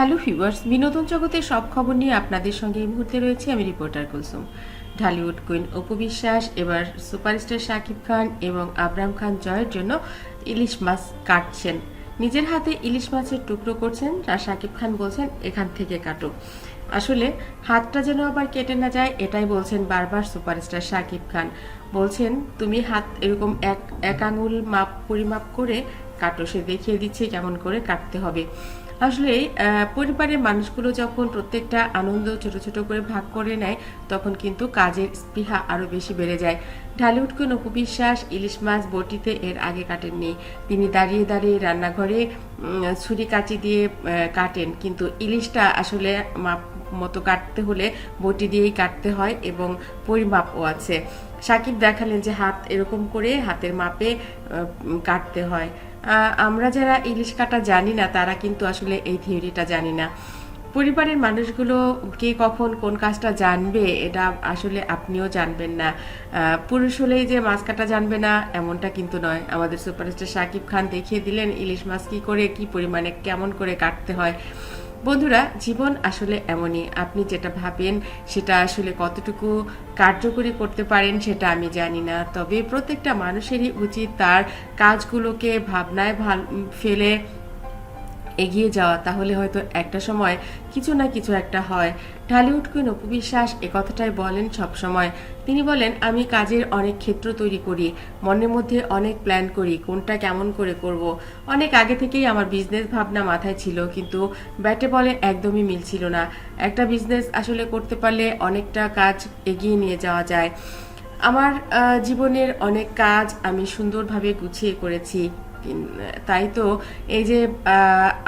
Hello viewers বিনোদন জগতের সব খবর নিয়ে আপনাদের সঙ্গে এই মুহূর্তে রয়েছে আমি রিপোর্টার কুলসুম। ঢালিউড কুইন অপু বিশ্বাস, এবার সুপারস্টার শাকিব খান এবং আবরাম খান জয়ের জন্য ইলিশ মাছ কাটছেন। নিজের হাতে ইলিশ মাছের টুকরো করছেন, আর শাকিব খান বলছেন, এখান থেকে কাটো। আসলে হাতটা যেন আবার কেটে না যায়, এটাই বলছেন বারবার সুপারস্টার শাকিব খান। বলছেন, তুমি হাত এরকম এক এক আঙুল মাপ, পরিমাপ করে কাটো, সে দেখিয়ে দিচ্ছে কেমন করে কাটতে হবে। আসলে পরিবারের মানুষগুলো যখন প্রত্যেকটা আনন্দ ছোট ছোট করে ভাগ করে নেয়, তখন কিন্তু কাজের স্পৃহা আরও বেশি বেড়ে যায়। ঢালিউডকে নকুবিশ্বাস ইলিশ মাছ বটিতে এর আগে কাটেননি। তিনি দাঁড়িয়ে দাঁড়িয়ে রান্নাঘরে ছুরি কাঁচি দিয়ে কাটেন। কিন্তু ইলিশটা আসলে মাপ মতো কাটতে হলে বটি দিয়েই কাটতে হয় এবং পরিমাপও আছে। সাকিব দেখালেন যে হাত এরকম করে হাতের মাপে কাটতে হয়। আমরা যারা ইলিশ কাটা জানি না, তারা কিন্তু আসলে এই থিওরিটা জানি না। পরিবারের মানুষগুলো কে কখন কোন কাজটা জানবে, এটা আসলে আপনিও জানবেন না। পুরুষ হলেই যে মাছ কাটা জানবে না, এমনটা কিন্তু নয়। আমাদের সুপারস্টার শাকিব খান দেখিয়ে দিলেন ইলিশ মাছ কি করে, কি পরিমাণে, কেমন করে কাটতে হয়। বন্ধুরা, জীবন আসলে এমনই। আপনি যেটা ভাবেন, সেটা আসলে কতটুকু কার্যকরী করতে পারেন, সেটা আমি জানি না। তবে প্রত্যেকটা মানুষেরই উচিত তার কাজগুলোকে ভাবনায় ভালো ফেলে এগিয়ে যাওয়া, তাহলে হয়তো একটা সময় কিছু না কিছু একটা হয়। ঢালিউড কুইন অপু বিশ্বাস এ কথাটাই বলেন সব সময়। তিনি বলেন, আমি কাজের অনেক ক্ষেত্র তৈরি করি, মনের মধ্যে অনেক প্ল্যান করি, কোনটা কেমন করে করব। অনেক আগে থেকেই আমার বিজনেস ভাবনা মাথায় ছিল, কিন্তু ব্যাটে বলে একদমই মিলছিল না। একটা বিজনেস আসলে করতে পারলে অনেকটা কাজ এগিয়ে নিয়ে যাওয়া যায়। আমার জীবনের অনেক কাজ আমি সুন্দরভাবে গুছিয়ে করেছি। তাই তো এই যে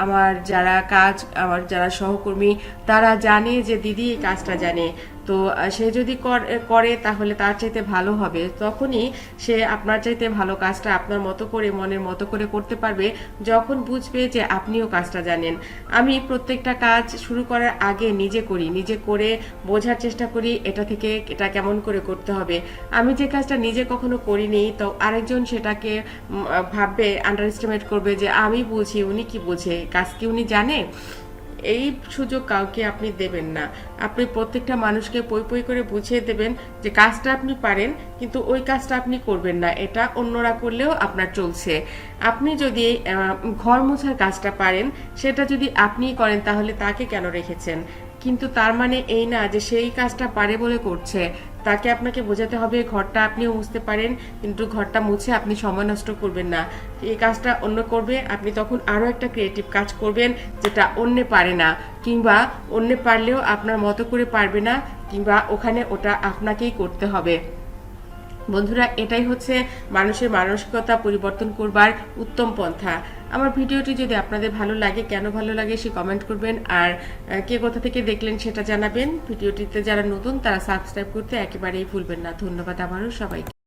আমার যারা কাজ, আমার যারা সহকর্মী, তারা জানে যে দিদি এই কাজটা জানে। তো সে যদি কর- তাহলে তার চাইতে ভালো হবে। তখনই সে আপনার চাইতে ভালো কাজটা আপনার মতো করে, মনের মতো করে করতে পারবে যখন বুঝবে যে আপনিও কাজটা জানেন। আমি প্রত্যেকটা কাজ শুরু করার আগে নিজে করি, নিজে করে বোঝার চেষ্টা করি এটা থেকে এটা কেমন করে করতে হবে। আমি যে কাজটা নিজে কখনো করিনি তো আরেকজন সেটাকে ভাববে আন্ডার এস্টিমেট করবে যে আমি বুঝি উনি কি বোঝে কাজ কি উনি জানে? এই সুযোগ কাউকে আপনি দেবেন না। আপনি প্রত্যেকটা মানুষকে পই পই করে বুঝিয়ে দেবেন যে কাজটা আপনি পারেন, কিন্তু ওই কাজটা আপনি করবেন না। এটা অন্যরা করলেও আপনার চলছে। আপনি যদি ঘর মোছার কাজটা পারেন, সেটা যদি আপনিই করেন, তাহলে তাকে কেন রেখেছেন? কিন্তু তার মানে এই না যে সেই কাজটা পারে বলে করছে। তাকে আপনাকে বোঝাতে হবে, ঘরটা আপনিও মুছতে পারেন, কিন্তু ঘরটা মুছে আপনি সময় নষ্ট করবেন না। এই কাজটা অন্য করবে, আপনি তখন আরও একটা ক্রিয়েটিভ কাজ করবেন যেটা অন্যে পারে না, কিংবা অন্যে পারলেও আপনার মতো করে পারবে না, কিংবা ওখানে ওটা আপনাকেই করতে হবে। বন্ধুরা, এটাই হচ্ছে মানুষের মানসিকতা পরিবর্তন করবার উত্তম পন্থা। আমার ভিডিওটি যদি আপনাদের ভালো লাগে, কেন ভালো লাগে সে কমেন্ট করবেন। আর কে কোথা থেকে দেখলেন সেটা জানাবেন। ভিডিওটিতে যারা নতুন, তারা সাবস্ক্রাইব করতে একেবারেই ভুলবেন না। ধন্যবাদ আমারও সবাইকে।